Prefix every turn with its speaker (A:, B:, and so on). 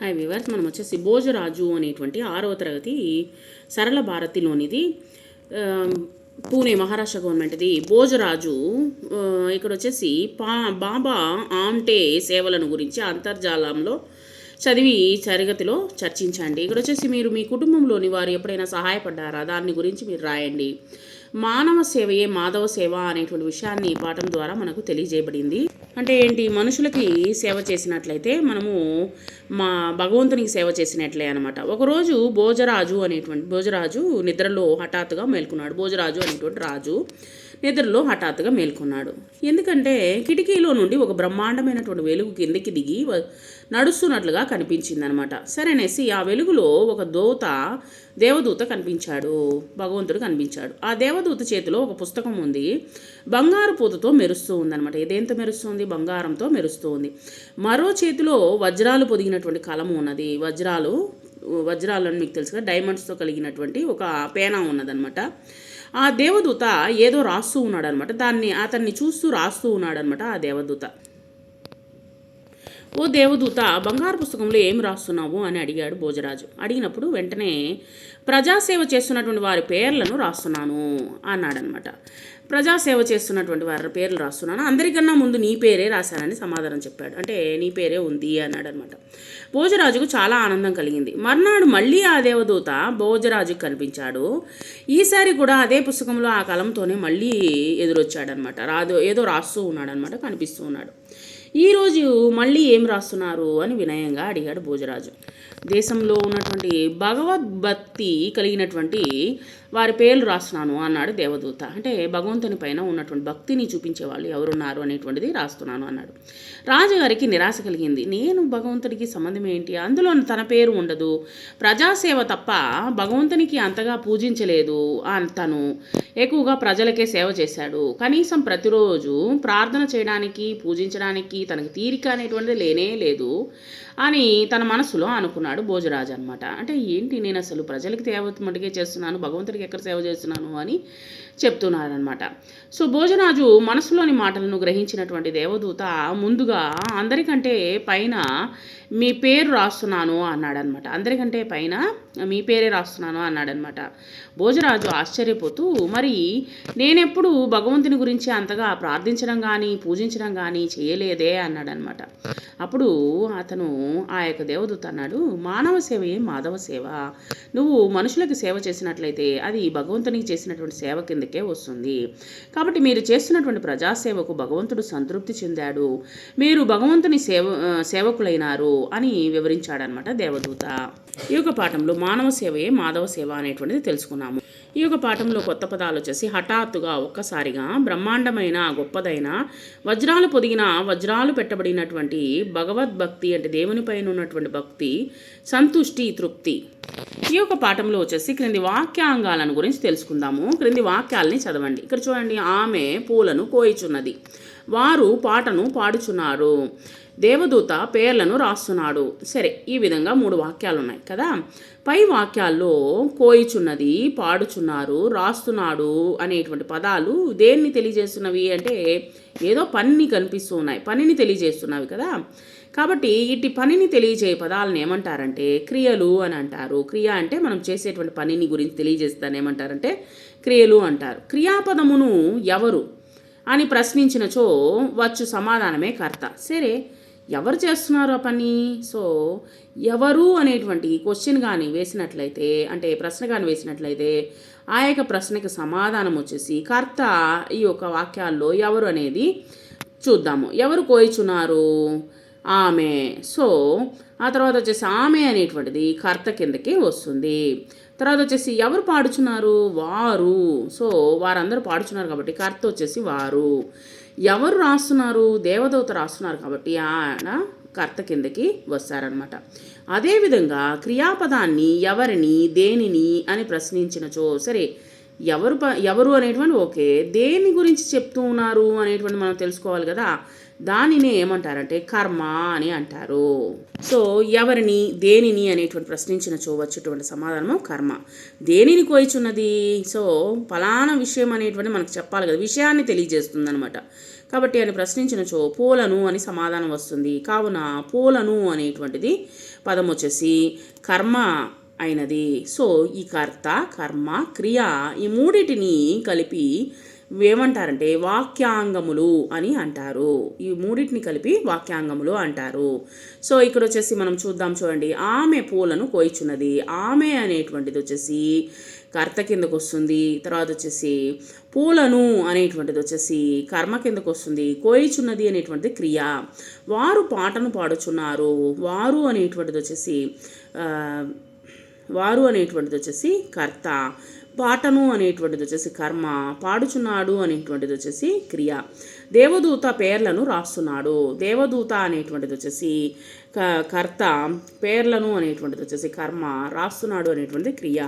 A: Hi viewers మనం వచ్చేసి భోజరాజు అనేటువంటి ఆరవ తరగతి సరళ భారతిలోనిది. పూణే మహారాష్ట్ర గవర్నమెంట్ది భోజరాజు ఇక్కడ వచ్చేసి పా బాబా ఆమ్టే సేవలను గురించి అంతర్జాలంలో చదివి తరగతిలో చర్చించండి. ఇక్కడ వచ్చేసి మీరు మీ కుటుంబంలోని వారు ఎప్పుడైనా సహాయపడ్డారా? దాని గురించి మీరు రాయండి. మానవ సేవయే మాధవ సేవ అనేటువంటి విషయాన్ని ఈ పాఠం ద్వారా మనకు తెలియజేయబడింది. అంటే ఏంటి? మనుషులకి సేవ చేసినట్లయితే మనము మా భగవంతునికి సేవ చేసినట్లే అనమాట ఒకరోజు భోజరాజు అనేటువంటి భోజరాజు నిద్రలో హఠాత్తుగా మేల్కొన్నాడు. భోజరాజు అనేటువంటి రాజు. నిద్రలో హఠాత్తుగా మేల్కొన్నాడు. ఎందుకంటే కిటికీలో నుండి ఒక బ్రహ్మాండమైనటువంటి వెలుగు కిందకి దిగి నడుస్తున్నట్లుగా కనిపించింది అనమాట సరేనేసి ఆ వెలుగులో ఒక దూత దేవదూత కనిపించాడు. భగవంతుడు కనిపించాడు. ఆ దేవదూత చేతిలో ఒక పుస్తకం ఉంది. బంగారు పూతతో మెరుస్తూ ఉందన్నమాట ఇదేంతో మెరుస్తుంది? బంగారంతో మెరుస్తూ ఉంది మరో చేతిలో వజ్రాలు పొదిగినటువంటి కలము ఉన్నది. వజ్రాలు వజ్రాలు అని మీకు తెలుసుగా డైమండ్స్తో కలిగినటువంటి ఒక పేనా ఉన్నదనమాట. ఆ దేవదూత ఏదో రాస్తూ ఉన్నాడనమాట దాన్ని అతన్ని చూస్తూ రాస్తూ ఉన్నాడనమాట ఆ దేవదూత. ఓ దేవదూత బంగారు పుస్తకంలో ఏం రాస్తున్నావు? అని అడిగాడు భోజరాజు. అడిగినప్పుడు వెంటనే ప్రజాసేవ చేస్తున్నటువంటి వారి పేర్లను రాస్తున్నాను అన్నాడనమాట. ప్రజాసేవ చేస్తున్నటువంటి వారి పేర్లు రాస్తున్నాను. అందరికన్నా ముందు నీ పేరే రాశానని సమాధానం చెప్పాడు. అంటే నీ పేరే ఉంది అన్నాడనమాట. భోజరాజుకు చాలా ఆనందం కలిగింది. మర్నాడు మళ్ళీ ఆ దేవదూత భోజరాజుకు కనిపించాడు. ఈసారి కూడా అదే పుస్తకంలో ఆ కలంతోనే మళ్ళీ ఎదురొచ్చాడనమాట. రాదు ఏదో రాస్తూ ఉన్నాడనమాట కనిపిస్తూ ఉన్నాడు. ఈరోజు మళ్ళీ ఏం రాస్తున్నారు అని వినయంగా అడిగాడు భోజరాజు. దేశంలో ఉన్నటువంటి భగవద్భక్తి కలిగినటువంటి వారి పేర్లు రాస్తున్నాను అన్నాడు దేవదూత. అంటే భగవంతుని పైన ఉన్నటువంటి భక్తిని చూపించే వాళ్ళు ఎవరున్నారు అనేటువంటిది రాస్తున్నాను అన్నాడు. రాజుగారికి నిరాశ కలిగింది. నేను భగవంతుడికి సంబంధం ఏంటి? అందులో తన పేరు ఉండదు. ప్రజాసేవ తప్ప భగవంతునికి అంతగా పూజించలేదు తను. ఎక్కువగా ప్రజలకే సేవ చేశాడు. కనీసం ప్రతిరోజు ప్రార్థన చేయడానికి పూజించడానికి తనకి తీరిక అనేటువంటిది లేనే లేదు అని తన మనసులో అనుకున్నాడు. భోజరాజు అనమాట అంటే ఏంటి నేను అసలు ప్రజలకి సేవ మటుకే చేస్తున్నాను భగవంతుడికి ఎక్కడ సేవ చేస్తున్నాను అని చెప్తున్నాడనమాట సో భోజరాజు మనసులోని మాటలను గ్రహించినటువంటి దేవదూత ముందుగా అందరికంటే పైన మీ పేరు రాస్తున్నాను అన్నాడనమాట అందరికంటే పైన మీ పేరే రాస్తున్నాను అన్నాడనమాట భోజరాజు ఆశ్చర్యపోతూ మరి నేనెప్పుడు భగవంతుని గురించి అంతగా ప్రార్థించడం కానీ పూజించడం కానీ చేయలేదే అన్నాడనమాట అప్పుడు అతను ఆ యొక్క దేవదూత అన్నాడు మానవ సేవయే మాధవ సేవ. నువ్వు మనుషులకు సేవ చేసినట్లయితే అది భగవంతునికి చేసినటువంటి సేవ కిందకే వస్తుంది. కాబట్టి మీరు చేస్తున్నటువంటి ప్రజాసేవకు భగవంతుడు సంతృప్తి చెందాడు. మీరు భగవంతుని సేవ సేవకులైనారు అని వివరించాడనమాట దేవదూత. ఈ యొక్క పాఠంలో మానవ సేవయే మాధవ సేవ అనేటువంటిది తెలుసుకున్నాము. ఈ యొక్క పాఠంలో కొత్త పదాలు వచ్చేసి హఠాత్తుగా ఒక్కసారిగా బ్రహ్మాండమైన గొప్పదైన వజ్రాలు పొదిగిన వజ్రాలు పెట్టబడినటువంటి భగవద్భక్తి అంటే దేవునిపైన ఉన్నటువంటి భక్తి సంతుష్టి తృప్తి. ఈ యొక్క పాఠంలో వచ్చేసి క్రింది వాక్యాంగాలను గురించి తెలుసుకుందాము. క్రింది వాక్యాలని చదవండి. ఇక్కడ చూడండి ఆమె పూలను కోయిచున్నది. వారు పాటను పాడుచున్నారు. దేవదూత పేర్లను రాస్తున్నాడు. సరే ఈ విధంగా మూడు వాక్యాలు ఉన్నాయి కదా? పై వాక్యాల్లో కోయిచున్నది పాడుచున్నారు రాస్తున్నాడు అనేటువంటి పదాలు దేన్ని తెలియజేస్తున్నవి అంటే ఏదో పనిని కనిపిస్తూ ఉన్నాయి పనిని తెలియజేస్తున్నవి కదా? కాబట్టి ఇట్టి పనిని తెలియజేయ పదాలను ఏమంటారంటే క్రియలు అని అంటారు. క్రియ అంటే మనం చేసేటువంటి పనిని గురించి తెలియజేస్తాను ఏమంటారంటే క్రియలు అంటారు. క్రియాపదమును ఎవరు అని ప్రశ్నించినచో వచ్చు సమాధానమే కర్త. సరే ఎవరు చేస్తున్నారు ఆ పని? సో ఎవరు అనేటువంటి క్వశ్చన్ కానీ వేసినట్లయితే అంటే ప్రశ్న కానీ వేసినట్లయితే ఆ యొక్క ప్రశ్నకి సమాధానం వచ్చేసి కర్త ఈ యొక్క వాక్యాల్లో ఎవరు అనేది చూద్దాము. ఎవరు కోయిచున్నారు? ఆమె. సో ఆ తర్వాత వచ్చేసి ఆమె అనేటువంటిది కర్త కిందకి వస్తుంది. తర్వాత వచ్చేసి ఎవరు పాడుచున్నారు? వారు. సో వారందరూ పాడుచున్నారు కాబట్టి కర్త వచ్చేసి వారు. ఎవరు రాస్తున్నారు? దేవదూత రాస్తున్నారు కాబట్టి ఆయన కర్త కిందకి వస్తారనమాట అదేవిధంగా క్రియాపదాన్ని ఎవరిని దేనిని అని ప్రశ్నించినచో సరే ఎవరు ప ఎవరు అనేటువంటి ఓకే దేని గురించి చెప్తూ ఉన్నారు అనేటువంటి మనం తెలుసుకోవాలి కదా. దానినే ఏమంటారంటే కర్మ అని అంటారు. సో ఎవరిని దేనిని అనేటువంటి ప్రశ్నించినచో వచ్చేటువంటి సమాధానము కర్మ. దేనిని కోయిచున్నది? సో ఫలానా విషయం అనేటువంటి మనకు చెప్పాలి కదా. విషయాన్ని తెలియజేస్తుంది అనమాట కాబట్టి అని ప్రశ్నించినచో పూలను అని సమాధానం వస్తుంది. కావున పూలను అనేటువంటిది పదం వచ్చేసి కర్మ అయినది. సో ఈ కర్త కర్మ క్రియ ఈ మూడిటిని కలిపి ఏమంటారంటే వాక్యాంగములు అని అంటారు. ఈ మూడింటిని కలిపి వాక్యాంగములు అంటారు. సో ఇక్కడ వచ్చేసి మనం చూద్దాం చూడండి. ఆమె పూలను కోయిచున్నది. ఆమె అనేటువంటిది వచ్చేసి కర్త కిందకు వస్తుంది. తర్వాత వచ్చేసి పూలను అనేటువంటిది వచ్చేసి కర్మ కిందకు వస్తుంది. కోయిచున్నది అనేటువంటిది క్రియ. వారు పాటను పాడుచున్నారు. వారు అనేటువంటిది వచ్చేసి వారు అనేటువంటిది వచ్చేసి కర్త. పాటను అనేటువంటిది వచ్చేసి కర్మ పాడుచున్నాడు అనేటువంటిది వచ్చేసి క్రియ. దేవదూత పేర్లను రాస్తున్నాడు. దేవదూత అనేటువంటిది వచ్చేసి క- కర్త పేర్లను అనేటువంటిది వచ్చేసి కర్మ రాస్తున్నాడు అనేటువంటిది క్రియ.